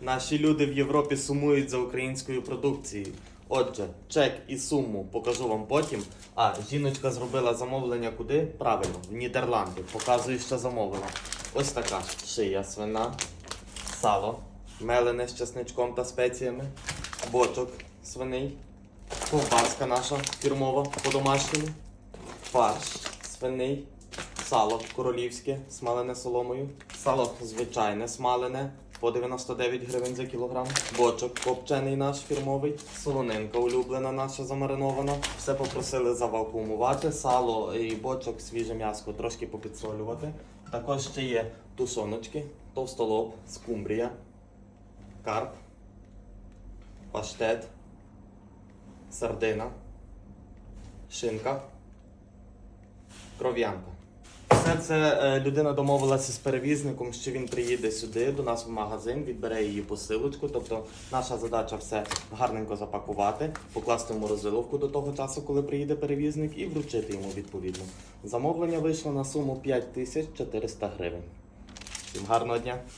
Наші люди в Європі сумують за українською продукцією. Отже, чек і суму покажу вам потім. А жіночка зробила замовлення куди? Правильно, в Нідерланди. Показую, що замовила. Ось така шия свина, сало, мелене з чесничком та спеціями, бочок свиний, ковбаска наша фірмова по-домашньому, фарш свиний, сало королівське, смалене соломою, сало звичайне смалене по 99 гривень за кілограм, бочок копчений наш фірмовий, солонинка улюблена наша замаринована. Все попросили завакуумувати, сало і бочок, свіже м'ясо трошки попідсолювати. Також ще є тушоночки, товстолоб, скумбрія, карп, паштет, сардина, шинка, кров'янка. Все це е, людина домовилася з перевізником, що він приїде сюди до нас в магазин, відбере її посилочку. Тобто наша задача все гарненько запакувати, покласти в морозиловку до того часу, коли приїде перевізник, і вручити йому відповідно. Замовлення вийшло на суму 5400 гривень. Всім гарного дня!